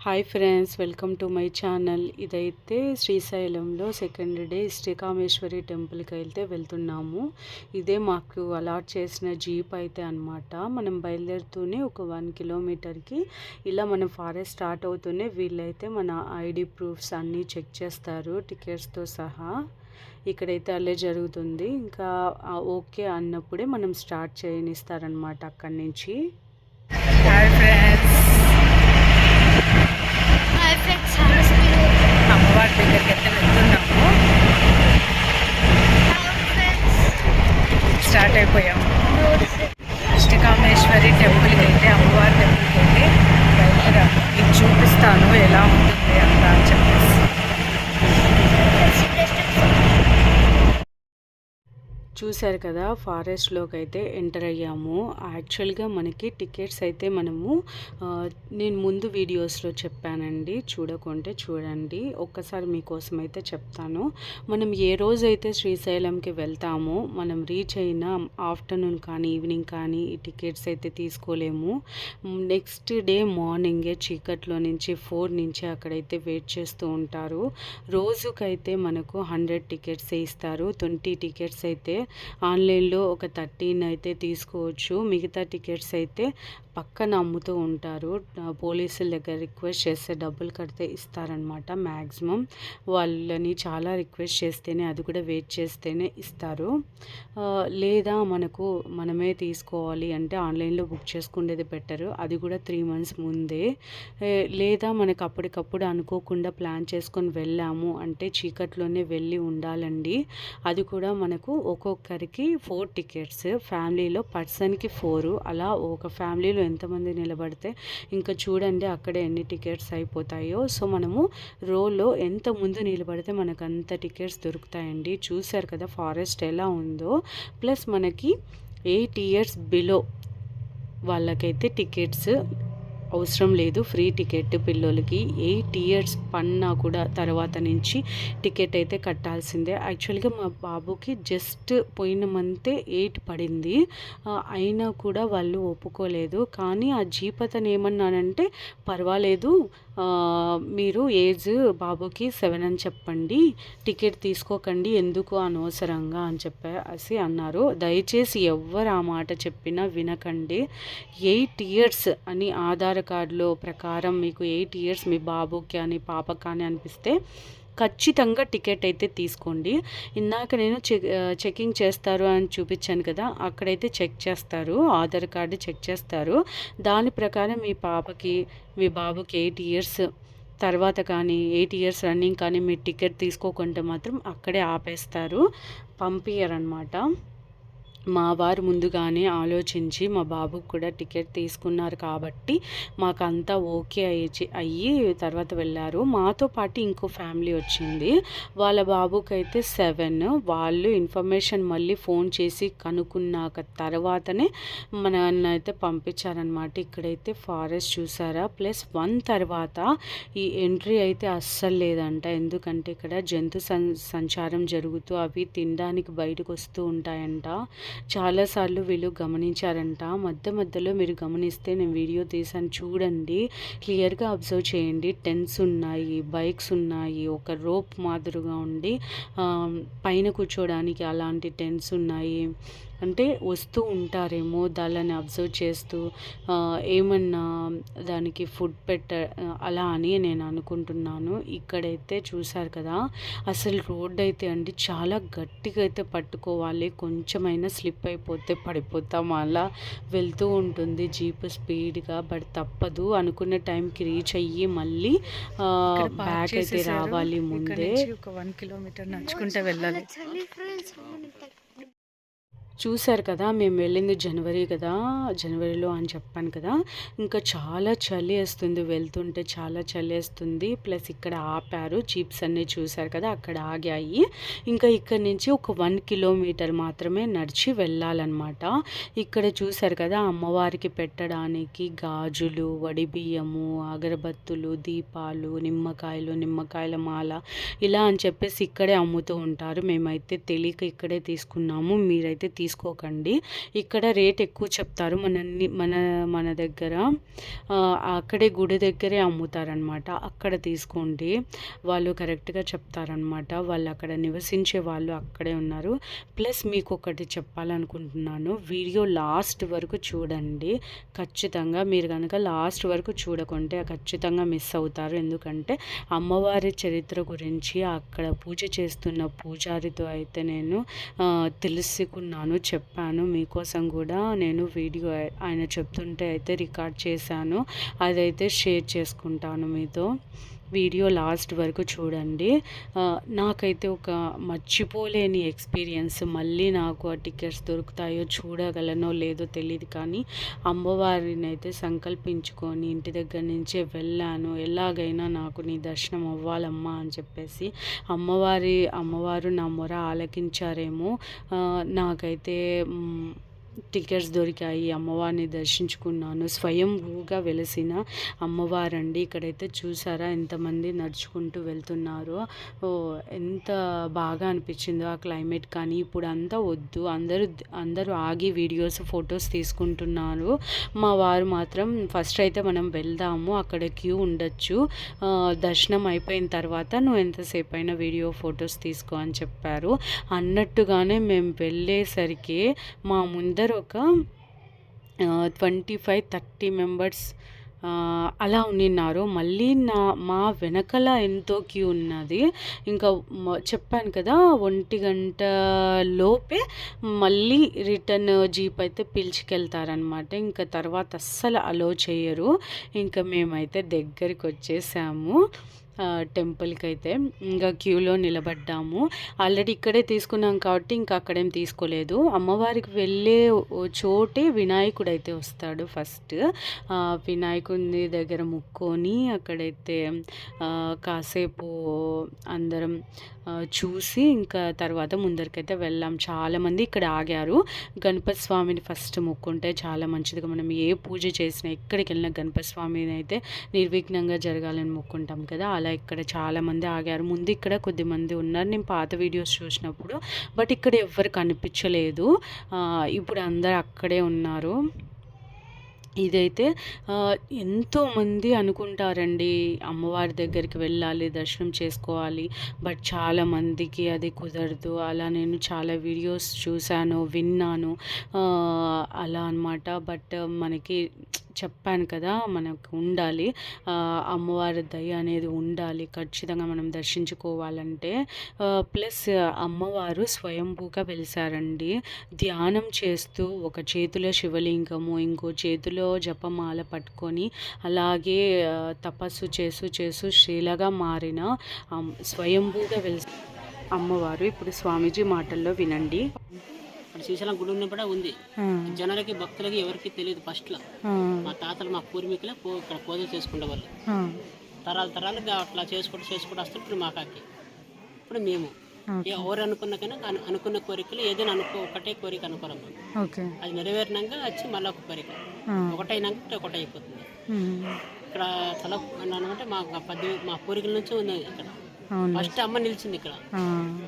Hi friends welcome to my channel. ఇదైతే శ్రీశైలంలో second day శ్రీకామేశ్వరి టెంపుల్కి అయితే వెళ్తున్నాము. ఇదే మాకు అలాట్ చేసిన జీప్ అయితే అనమాట మనం బయలుదేరుతూనే ఒక వన్ కిలోమీటర్కి ఇలా మనం ఫారెస్ట్ స్టార్ట్ అవుతూనే వీళ్ళైతే మన ఐడి ప్రూఫ్స్ అన్నీ చెక్ చేస్తారు టికెట్స్తో సహా. ఇక్కడైతే అల్లే జరుగుతుంది. ఇంకా ఓకే అన్నప్పుడే మనం స్టార్ట్ చేయనిస్తారనమాట అక్కడి నుంచి హాయ్ ఫ్రెండ్స్ ఎఫెక్ట్స్ చాలా స్పీడ్ అమ్మవారి దగ్గరికి అయితే వెళ్తున్నాము స్టార్ట్ అష్టకామేశ్వరి టెంపుల్కి అయితే అమ్మవారి టెంపుల్కి అయితే బయలుదేరాము ఇది చూపిస్తాను ఎలా ఉంది అంత అని చెప్పేసి చూశారు కదా ఫారెస్ట్లోకి అయితే ఎంటర్ అయ్యాము. యాక్చువల్గా మనకి టికెట్స్ అయితే మనము నేను ముందు వీడియోస్లో చెప్పానండి. చూడకుంటే చూడండి. ఒక్కసారి మీకోసం అయితే చెప్తాను. మనం ఏ రోజైతే శ్రీశైలంకి వెళ్తామో మనం రీచ్ అయిన ఆఫ్టర్నూన్ కానీ ఈవినింగ్ కానీ ఈ టికెట్స్ అయితే తీసుకోలేము. నెక్స్ట్ డే మార్నింగే చీకట్లో నుంచి ఫోర్ నుంచి అక్కడైతే వెయిట్ చేస్తూ ఉంటారు. రోజుకైతే మనకు హండ్రెడ్ టికెట్స్ ఇస్తారు. ట్వంటీ టికెట్స్ అయితే ఆన్లైన్లో ఒక థర్టీన్ అయితే తీసుకోవచ్చు. మిగతా టికెట్స్ అయితే పక్కన అమ్ముతూ ఉంటారు. పోలీసుల దగ్గర రిక్వెస్ట్ చేస్తే డబ్బులు కడితే ఇస్తారనమాట మ్యాక్సిమం వాళ్ళని చాలా రిక్వెస్ట్ చేస్తేనే అది కూడా వెయిట్ చేస్తేనే ఇస్తారు. లేదా మనకు మనమే తీసుకోవాలి అంటే ఆన్లైన్లో బుక్ చేసుకునేది బెటరు. అది కూడా త్రీ మంత్స్ ముందే. లేదా మనకు అప్పటికప్పుడు అనుకోకుండా ప్లాన్ చేసుకొని వెళ్ళాము అంటే చీకట్లోనే వెళ్ళి ఉండాలండి. అది కూడా మనకు ఒక్కొక్కరికి ఫోర్ టికెట్స్ ఫ్యామిలీలో పర్సన్కి ఫోర్. అలా ఒక ఫ్యామిలీలో ఎంతమంది నిలబడితే ఇంకా చూడండి అక్కడ ఎన్ని టికెట్స్ అయిపోతాయో. సో మనము రోలో ఎంత ముందు నిలబడితే మనకు అంత టికెట్స్ దొరుకుతాయండి. చూశారు కదా ఫారెస్ట్ ఎలా ఉందో. ప్లస్ మనకి ఎయిట్ ఇయర్స్ బిలో వాళ్ళకైతే టికెట్స్ అవసరం లేదు. ఫ్రీ టికెట్ పిల్లలకి ఎయిట్ ఇయర్స్ పన్నా కూడా తర్వాత నుంచి టికెట్ అయితే కట్టాల్సిందే. యాక్చువల్గా మా బాబుకి జస్ట్ పోయిన మంతే ఎయిట్ పడింది. అయినా కూడా వాళ్ళు ఒప్పుకోలేదు. కానీ ఆ జీప్ అతను ఏమన్నానంటే పర్వాలేదు. మీరు ఏజ్ బాబుకి సెవెన్ అని చెప్పండి. టికెట్ తీసుకోకండి. ఎందుకు అనవసరంగా? అని చెప్పేసి అన్నారు. దయచేసి ఎవ్వరు ఆ మాట చెప్పినా వినకండి. ఎయిట్ ఇయర్స్ అని ఆధార్ ఆధార్ కార్డులో ప్రకారం మీకు ఎయిట్ ఇయర్స్ మీ బాబుకి కానీ పాప కానీ అనిపిస్తే ఖచ్చితంగా టికెట్ అయితే తీసుకోండి. ఇందాక నేను చెక్ చెకింగ్ చేస్తారు అని చూపించాను కదా అక్కడైతే చెక్ చేస్తారు ఆధార్ కార్డు చెక్ చేస్తారు. దాని ప్రకారం మీ పాపకి మీ బాబుకి ఎయిట్ ఇయర్స్ తర్వాత కానీ ఎయిట్ ఇయర్స్ రన్నింగ్ కానీ మీరు టికెట్ తీసుకోకుంటే మాత్రం అక్కడే ఆపేస్తారు పంపించరనమాట మా వారు ముందుగానే ఆలోచించి మా బాబుకు కూడా టికెట్ తీసుకున్నారు కాబట్టి మాకు అంతా ఓకే అయ్యి అయ్యి తర్వాత వెళ్ళారు. మాతో పాటు ఇంకో ఫ్యామిలీ వచ్చింది. వాళ్ళ బాబుకి అయితే సెవెన్. వాళ్ళు ఇన్ఫర్మేషన్ మళ్ళీ ఫోన్ చేసి కనుక్కున్నాక తర్వాతనే మన అయితే పంపించారనమాట ఇక్కడైతే ఫారెస్ట్ చూసారా? ప్లస్ వన్ తర్వాత ఈ ఎంట్రీ అయితే అస్సలు లేదంట. ఎందుకంటే ఇక్కడ జంతు సంచారం జరుగుతూ అవి తినడానికి బయటకు వస్తూ ఉంటాయంట. చాలాసార్లు వీళ్ళు గమనించారంట. మధ్య మధ్యలో మీరు గమనిస్తే నేను వీడియో తీసాను చూడండి. క్లియర్గా అబ్జర్వ్ చేయండి. టెన్స్ ఉన్నాయి బైక్స్ ఉన్నాయి ఒక రోప్ మాదిరిగా ఉండి పైన కూర్చోడానికి అలాంటి టెన్స్ ఉన్నాయి. అంటే వస్తూ ఉంటారేమో దాన్ని అబ్జర్వ్ చేస్తూ ఏమన్నా దానికి ఫుడ్ పెట్ట అలా అని నేను అనుకుంటున్నాను. ఇక్కడైతే చూసారు కదా అసలు రోడ్ అయితే అండి చాలా గట్టిగా అయితే పట్టుకోవాలి. కొంచెమైనా స్లిప్ అయిపోతే పడిపోతాం అలా వెళ్తూ ఉంటుంది జీప్ స్పీడ్గా బట్ తప్పదు. అనుకున్న టైంకి రీచ్ అయ్యి మళ్ళీ బ్యాక్ అయితే. రావాలి ముందే. ఒక వన్ కిలోమీటర్ నడుచుకుంటే వెళ్ళాలి. చూశారు కదా మేము వెళ్ళింది జనవరి కదా జనవరిలో అని చెప్పాను కదా ఇంకా చాలా చలి వేస్తుంది వెళ్తుంటే చాలా చలి వేస్తుంది ప్లస్ ఇక్కడ ఆపారు జీప్స్ అన్నీ చూశారు కదా అక్కడ ఆగాయి. ఇంకా ఇక్కడ నుంచి ఒక వన్ కిలోమీటర్ మాత్రమే నడిచి వెళ్ళాలన్నమాట. ఇక్కడ చూశారు కదా అమ్మవారికి పెట్టడానికి గాజులు వడిబియ్యము అగరబత్తులు దీపాలు నిమ్మకాయలు నిమ్మకాయల మాల ఇలా అని చెప్పేసి ఇక్కడే అమ్ముతూ ఉంటారు. మేమైతే తెలియక ఇక్కడే తీసుకున్నాము. మీరైతే తీసుకోకండి. ఇక్కడ రేట్ ఎక్కువ చెప్తారు మన మన మన దగ్గర. అక్కడే గుడి దగ్గరే అమ్ముతారనమాట అక్కడ తీసుకోండి. వాళ్ళు కరెక్ట్గా చెప్తారనమాట వాళ్ళు అక్కడ నివసించే వాళ్ళు అక్కడే ఉన్నారు. ప్లస్ మీకు ఒకటి చెప్పాలనుకుంటున్నాను. వీడియో లాస్ట్ వరకు చూడండి. ఖచ్చితంగా మీరు కనుక లాస్ట్ వరకు చూడకుంటే ఖచ్చితంగా మిస్ అవుతారు. ఎందుకంటే అమ్మవారి చరిత్ర గురించి అక్కడ పూజ చేస్తున్న పూజారితో అయితే నేను తెలుసుకున్నాను. చెప్పాను. మీకోసం కూడా నేను వీడియో ఆయన చెప్తుంటే అయితే రికార్డ్ చేశాను. అదైతే షేర్ చేసుకుంటాను మీతో. వీడియో లాస్ట్ వరకు చూడండి. నాకైతే ఒక మర్చిపోలేని ఎక్స్పీరియన్స్. మళ్ళీ నాకు ఆ టికెట్స్ దొరుకుతాయో చూడగలనో లేదో తెలియదు కానీ అమ్మవారిని అయితే సంకల్పించుకొని ఇంటి దగ్గర నుంచే వెళ్ళాను. ఎలాగైనా నాకు నీ దర్శనం అవ్వాలమ్మా అని చెప్పేసి అమ్మవారి అమ్మవారు నా మొర ఆలకించారేమో. నాకైతే టికెట్స్ దొరికాయి. అమ్మవారిని దర్శించుకున్నాను. స్వయంభూగా వెలిసిన అమ్మవారండి. ఇక్కడైతే చూసారా ఎంతమంది నడుచుకుంటూ వెళ్తున్నారో. ఓ ఎంత బాగా అనిపించిందో ఆ క్లైమేట్. కానీ ఇప్పుడు అంతా వద్దు. అందరూ అందరూ ఆగి వీడియోస్ ఫొటోస్ తీసుకుంటున్నారు. మా వారు మాత్రం ఫస్ట్ అయితే మనం వెళ్దాము. అక్కడ క్యూ ఉండొచ్చు. దర్శనం అయిపోయిన తర్వాత నువ్వు ఎంతసేపు అయినా వీడియో ఫొటోస్ తీసుకో అని చెప్పారు. అన్నట్టుగానే మేము వెళ్ళేసరికి మా ముందర ఒక ట్వంటీ ఫైవ్ థర్టీ మెంబర్స్ అలా ఉన్నారు మళ్ళీ నా మా వెనకల ఎంతో క్యూ ఉన్నది. ఇంకా చెప్పాను కదా ఒంటి గంట లోపే మళ్ళీ రిటర్న్ జీప్ అయితే పిలిచికెళ్తారనమాట ఇంకా తర్వాత అస్సలు అలో చేయరు. ఇంకా మేమైతే దగ్గరికి వచ్చేసాము టెంపుల్కి అయితే ఇంకా క్యూలో నిలబడ్డాము. ఆల్రెడీ ఇక్కడే తీసుకున్నాం కాబట్టి ఇంకా అక్కడేం తీసుకోలేదు. అమ్మవారికి వెళ్ళే చోటే వినాయకుడు అయితే వస్తాడు ఫస్ట్. వినాయకుడి దగ్గర ముక్కొని అక్కడైతే కాసేపు అందరం చూసి ఇంకా తర్వాత ముందరికైతే వెళ్ళాం. చాలామంది ఇక్కడ ఆగారు. గణపతి స్వామిని ఫస్ట్ మొక్కుంటే చాలా మంచిదిగా మనం ఏ పూజ చేసినా ఎక్కడికి వెళ్ళినా గణపతి స్వామిని అయితే నిర్విఘ్నంగా జరగాలని మొక్కుంటాం కదా. అలా ఇక్కడ చాలామంది ఆగారు. ముందు ఇక్కడ కొద్దిమంది ఉన్నారు. నేను పాత వీడియోస్ చూసినప్పుడు. బట్ ఇక్కడ ఎవ్వరు కనిపించలేదు. ఇప్పుడు అందరు అక్కడే ఉన్నారు. ఇదైతే ఎంతోమంది అనుకుంటారండి అమ్మవారి దగ్గరికి వెళ్ళాలి దర్శనం చేసుకోవాలి. బట్ చాలామందికి అది కుదరదు. అలా నేను చాలా వీడియోస్ చూశాను విన్నాను. అలా అన్నమాట. బట్ మనకి చెప్పాను కదా మనకు ఉండాలి. అమ్మవారి దయ అనేది ఉండాలి. ఖచ్చితంగా మనం దర్శించుకోవాలంటే ప్లస్ అమ్మవారు స్వయంభూగా వెలిసారండి. ధ్యానం చేస్తూ ఒక చేతిలో శివలింగము ఇంకో చేతిలో జపమాల పట్టుకొని అలాగే తపస్సు చేస్తూ చేస్తూ శీలగా మారిన స్వయంభూగా వెలిసి అమ్మవారు. ఇప్పుడు స్వామీజీ మాటల్లో వినండి. ఇక్కడ శ్రీశైలం గుడి ఉన్నప్పుడే ఉంది. జనాలకి భక్తులకి ఎవరికి తెలియదు ఫస్ట్లో. మా తాతలు మా పూర్వీకులే ఇక్కడ పూజలు చేసుకునేవాళ్ళు. తరాలు తరాలుగా అట్లా చేసుకుంటూ చేసుకుంటూ వస్తుంటారు మా కాకి ఇప్పుడు మేము. ఎవరు అనుకున్న కన్నా అను- అనుకున్న కోరికలు ఏదైనా అనుకో ఒకటే కోరిక అనుకోరమ్మా అది నెరవేరినాక వచ్చి మళ్ళీ ఒక కోరిక. ఒకటైనాక ఒకటి అయిపోతుంది ఇక్కడ తల అంటే మా పది మా పూర్వీకుల నుంచి ఉంది ఇక్కడ. ఫస్ట్ అమ్మ నిలిచింది ఇక్కడ.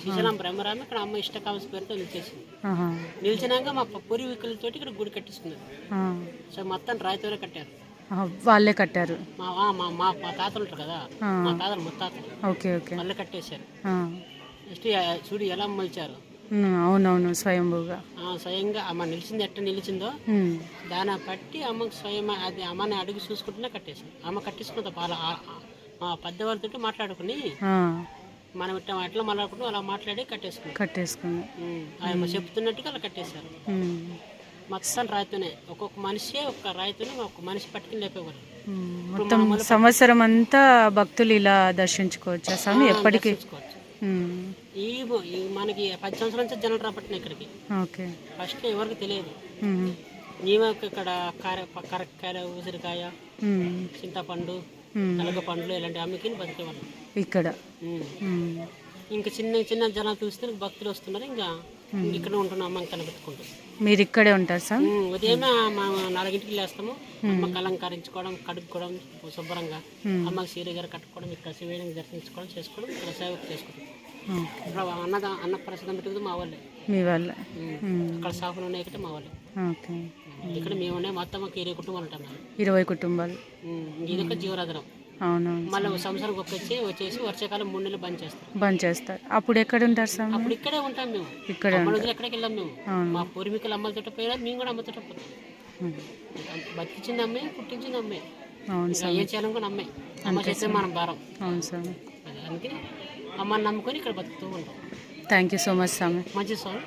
శ్రీశైలం బ్రహ్మరామ ఇక్కడ అమ్మ ఇష్టకామస్ పేరుతో నిలిచేసింది. నిలిచినాక మా పూర్వీకులతోటి ఇక్కడ గుడి కట్టిస్తున్నారు. సో మొత్తం రాయితోనే కట్టారు. వాళ్ళే కట్టారు. మా మా మా తాతలు ఉంటారు కదా? మా తాతలు ముత్తాతలు. Okay okay. వాళ్ళు కట్టేశారు. నెక్స్ట్ చూడు ఎలా మలిచారు. అవునవును స్వయంభూగా. స్వయంగా అమ్మ నిలిచింది ఎట్ట నిలిచిందో దాన్ని పట్టి అమ్మకు స్వయం అది అమ్మని అడుగు చూసుకుంటూనే కట్టేసింది. అమ్మ మా పెద్దవాళ్ళతో మాట్లాడుకుని మనం ఇట్లా ఎట్లా మాట్లాడుకుంటూ అలా మాట్లాడి కట్టేసుకుంది కట్టేసుకుంది ఆయన చెప్తున్నట్టుగా అలా కట్టేశారు. మొత్తం రాయితోనే ఒక్కొక్క మనిషి ఒక్క రాయితోనే ఒక్క మనిషి పట్టుకుని లేపేవారు మొత్తం సంవత్సరం అంతా భక్తులు ఇలా దర్శించుకోవచ్చా స్వామి? ఎప్పటికీ? ఈ మనకి పది సంవత్సరాల నుంచి జనాలు రాబట్టిన ఇక్కడికి. ఓకే. ఫస్ట్ ఎవరికి తెలియదు. మేము. ఇక్కడ కార కరక్కాయ ఉసిరికాయ చింతపండు పండ్లు ఇలాంటి అమ్మికి బతికేవాళ్ళం. ఇక్కడ. ఇంకా చిన్న చిన్న జనాలు చూస్తే భక్తులు వస్తున్నారు ఇంకా ఇక్కడ ఉంటున్నాం అమ్మ కనిపెట్టుకుంటాం. మీరు ఇక్కడే ఉంటారు సార్? ఉదయమే మా నాలుగింటికి లేస్తాము. అమ్మకి అలంకరించుకోవడం కడుక్కోవడం శుభ్రంగా అమ్మకి సీరగారు కట్టుకోవడం ఇక్కడ శివేణికి దర్శించుకోవడం చేసుకోవడం ఇక్కడ సేవ చేసుకుంటాం ఇప్పుడు అన్నద అన్న ప్రసాదం పెట్టుకుంది మా వాళ్ళే. మీ వాళ్ళ. అక్కడ షాపులు ఉన్నాయి మా వాళ్ళు. ఓకే. ఇక్కడ మేము ఉన్నాయి మొత్తం మాకు ఇరవై కుటుంబాలు ఉంటాం ఇరవై కుటుంబాలు. ఇదొక జీవరాధనం. అవునవును. మళ్ళీ సంవత్సరం వచ్చి వచ్చేసి వర్షాకాలం మూడు నెలలు బంద్ చేస్తాం బంద్ చేస్తారు. అప్పుడు ఎక్కడ ఉంటారు స్వామి? అప్పుడు ఇక్కడే ఉంటాం మేము. ఇక్కడ రోజులు ఎక్కడికి వెళ్ళాం మేము. మా పూర్వీకులు అమ్మలతో పోయినా మేము కూడా అమ్మతో పోతాం. బతికించింది అమ్మే పుట్టించింది అమ్మే. అవును ఏం చేయాలనుకుని అమ్మే. అమ్మ చేస్తే మనం భారం. అవును అది అందుకే అమ్మని నమ్ముకొని ఇక్కడ బతుకుతూ ఉంటాం. థ్యాంక్ యూ సో మచ్ స్వామి. మంచి స్వామి.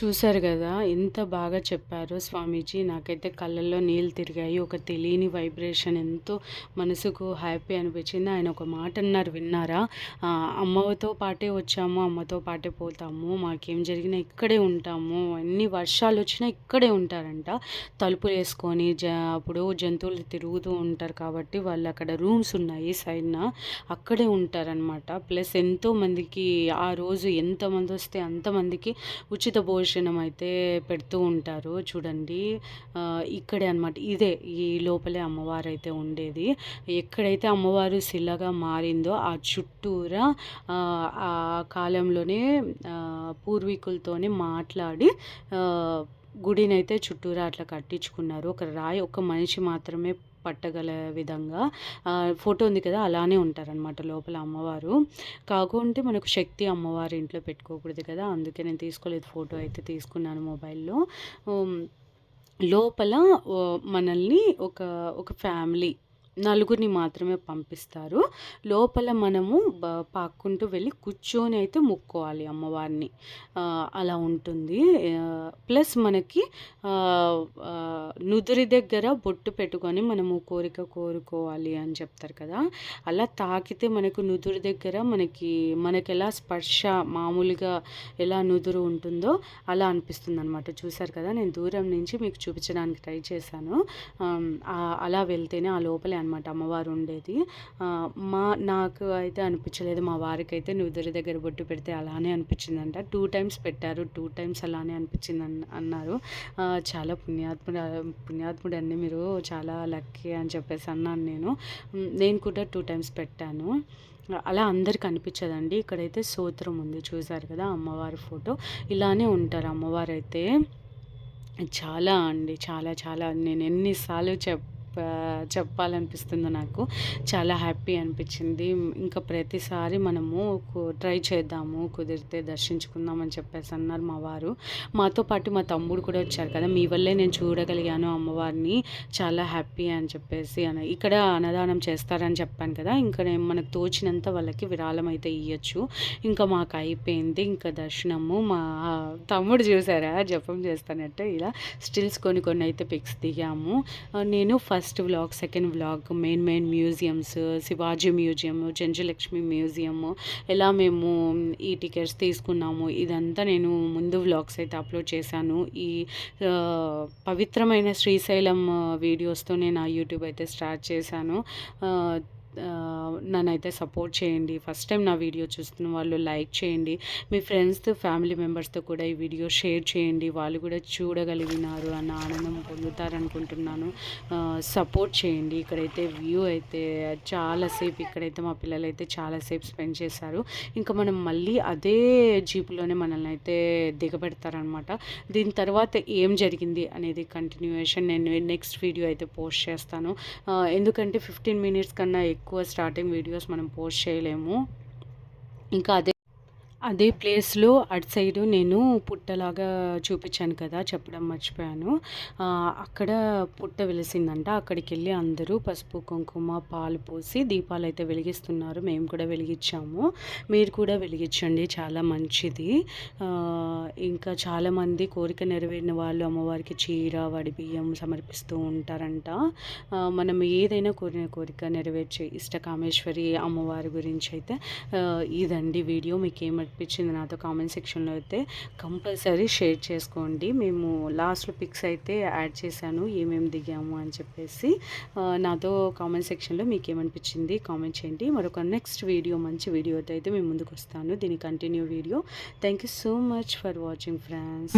చూశారు కదా ఎంత బాగా చెప్పారు స్వామీజీ. నాకైతే కళ్ళల్లో నీళ్ళు తిరిగాయి. ఒక తెలియని వైబ్రేషన్ ఎంతో మనసుకు హ్యాపీ అనిపించింది. ఆయన ఒక మాట అన్నారు విన్నారా? అమ్మతో పాటే వచ్చాము అమ్మతో పాటే పోతాము మాకేం జరిగినా ఇక్కడే ఉంటాము ఎన్ని వర్షాలు వచ్చినా ఇక్కడే ఉంటారంట. తలుపులు వేసుకొని జ అప్పుడు జంతువులు తిరుగుతూ ఉంటారు కాబట్టి వాళ్ళు అక్కడ రూమ్స్ ఉన్నాయి సైడ్న అక్కడే ఉంటారనమాట ప్లస్ ఎంతోమందికి ఆ రోజు ఎంతమంది వస్తే అంతమందికి ఉచిత భోజనం దర్శనం అయితే పెడుతూ ఉంటారు. చూడండి. ఇక్కడే అనమాట ఇదే ఈ లోపలే అమ్మవారు అయితే ఉండేది. ఎక్కడైతే అమ్మవారు శిలగా మారిందో ఆ చుట్టూరా ఆ, కాలంలోనే పూర్వీకులతోనే మాట్లాడి గుడినైతే చుట్టూరా అట్లా కట్టించుకున్నారు. ఒక రాయి ఒక మనిషి మాత్రమే పట్టగల విధంగా ఫోటో ఉంది కదా అలానే ఉంటారనమాట లోపల అమ్మవారు. కాకుంటే మనకు శక్తి అమ్మవారి ఇంట్లో పెట్టుకోకూడదు కదా అందుకే నేను తీసుకోలేదు ఫోటో అయితే తీసుకున్నాను మొబైల్లో. లోపల మనల్ని ఒక ఒక ఫ్యామిలీ నలుగురిని మాత్రమే పంపిస్తారు. లోపల మనము పాక్కుంటూ వెళ్ళి కూర్చొని అయితే ముక్కోవాలి అమ్మవారిని. అలా ఉంటుంది. ప్లస్ మనకి నుదురి దగ్గర బొట్టు పెట్టుకొని మనము కోరిక కోరుకోవాలి అని చెప్తారు కదా. అలా తాకితే మనకు నుదురు దగ్గర మనకి మనకి ఎలా స్పర్శ మామూలుగా ఎలా నుదురు ఉంటుందో అలా అనిపిస్తుంది అనమాట చూసారు కదా? నేను దూరం నుంచి మీకు చూపించడానికి ట్రై చేశాను. అలా వెళ్తేనే ఆ లోపలే అనమాట అమ్మవారు ఉండేది. మా నాకు అయితే అనిపించలేదు మా వారికి అయితే నుదురు దగ్గర బొట్టు పెడితే అలానే అనిపించిందంట. టూ టైమ్స్ పెట్టారు టూ టైమ్స్ అలానే అనిపించింది అన్నారు. చాలా పుణ్యాత్ముడు పుణ్యాత్ముడు అండి మీరు చాలా లక్కీ అని చెప్పేసి అన్నాను నేను. నేను కూడా టూ టైమ్స్ పెట్టాను. అలా అందరికి అనిపించదండి. ఇక్కడైతే సూత్రం ఉంది చూసారు కదా అమ్మవారి ఫోటో. ఇలానే ఉంటారు అమ్మవారు అయితే చాలా అండి చాలా చాలా. నేను ఎన్నిసార్లు చెప్ చెప్పాలనిపిస్తుంది నాకు. చాలా హ్యాపీ అనిపించింది. ఇంకా ప్రతిసారి మనము ట్రై చేద్దాము కుదిరితే దర్శించుకుందాం అని చెప్పేసి అన్నారు మా వారు. మాతో పాటు మా తమ్ముడు కూడా వచ్చారు కదా మీ వల్లే నేను చూడగలిగాను అమ్మవారిని. చాలా హ్యాపీ అని చెప్పేసి అని ఇక్కడ అన్నదానం చేస్తారని చెప్పాను కదా ఇంకా నేను మనకు తోచినంత వాళ్ళకి విరాళం అయితే ఇవ్వచ్చు ఇంకా మాకు అయిపోయింది. ఇంకా దర్శనము మా తమ్ముడు చూసారా జపం చేస్తానట్టు ఇలా స్టిల్స్ కొన్ని కొన్ని అయితే పిక్స్ దిగాము. నేను first first vlog second vlog main main museums Shivaji museum జంజలక్ష్మి museum ఎలా మేము ఈ టికెట్స్ తీసుకున్నాము ఇదంతా నేను ముందు వ్లాగ్స్ అయితే అప్లోడ్ చేశాను. ఈ పవిత్రమైన శ్రీశైలం వీడియోస్తో నేను ఆ యూట్యూబ్ అయితే స్టార్ట్ చేశాను. నన్నైతే సపోర్ట్ చేయండి. ఫస్ట్ టైం నా వీడియో చూస్తున్న వాళ్ళు లైక్ చేయండి. మీ ఫ్రెండ్స్తో ఫ్యామిలీ మెంబర్స్తో కూడా ఈ వీడియో షేర్ చేయండి. వాళ్ళు కూడా చూడగలిగినారు అన్న ఆనందం పొందుతారనుకుంటున్నాను. సపోర్ట్ చేయండి. ఇక్కడైతే వ్యూ అయితే చాలాసేపు ఇక్కడైతే మా పిల్లలు అయితే చాలాసేపు స్పెండ్ చేశారు. ఇంకా మనం మళ్ళీ అదే జీపులోనే మనల్ని అయితే దిగబెడతారనమాట దీని తర్వాత ఏం జరిగింది అనేది కంటిన్యూయేషన్ నేను నెక్స్ట్ వీడియో అయితే పోస్ట్ చేస్తాను. ఎందుకంటే ఫిఫ్టీన్ మినిట్స్ కన్నా ఎక్కువ స్టార్టింగ్ వీడియోస్ మనం పోస్ట్ చేయలేము. ఇంకా అదే అదే ప్లేస్లో అటు సైడ్ నేను పుట్టలాగా చూపించాను కదా చెప్పడం మర్చిపోయాను. అక్కడ పుట్ట వెలిసిందంట. అక్కడికి వెళ్ళి అందరూ పసుపు కుంకుమ పాలు పోసి దీపాలు అయితే వెలిగిస్తున్నారు. మేము కూడా వెలిగించాము. మీరు కూడా వెలిగించండి. చాలా మంచిది. ఇంకా చాలామంది కోరిక నెరవేరిన వాళ్ళు అమ్మవారికి చీర వడి బియ్యం సమర్పిస్తూ ఉంటారంట. మనం ఏదైనా కోరిన కోరిక నెరవేర్చే ఇష్టకామేశ్వరి అమ్మవారి గురించి అయితే ఇదండి వీడియో. మీకు ఏమనిపించింది నాతో కామెంట్ సెక్షన్లో అయితే. కంపల్సరీ షేర్ చేసుకోండి. మేము లాస్ట్లో పిక్స్ అయితే యాడ్ చేశాను ఏమేమి దిగాము అని చెప్పేసి. నాతో కామెంట్ సెక్షన్లో మీకు ఏమనిపించింది కామెంట్ చేయండి. మరొక నెక్స్ట్ వీడియో మంచి వీడియోతో అయితే మేము ముందుకు వస్తాను. దీని continue video. Thank you so much for watching friends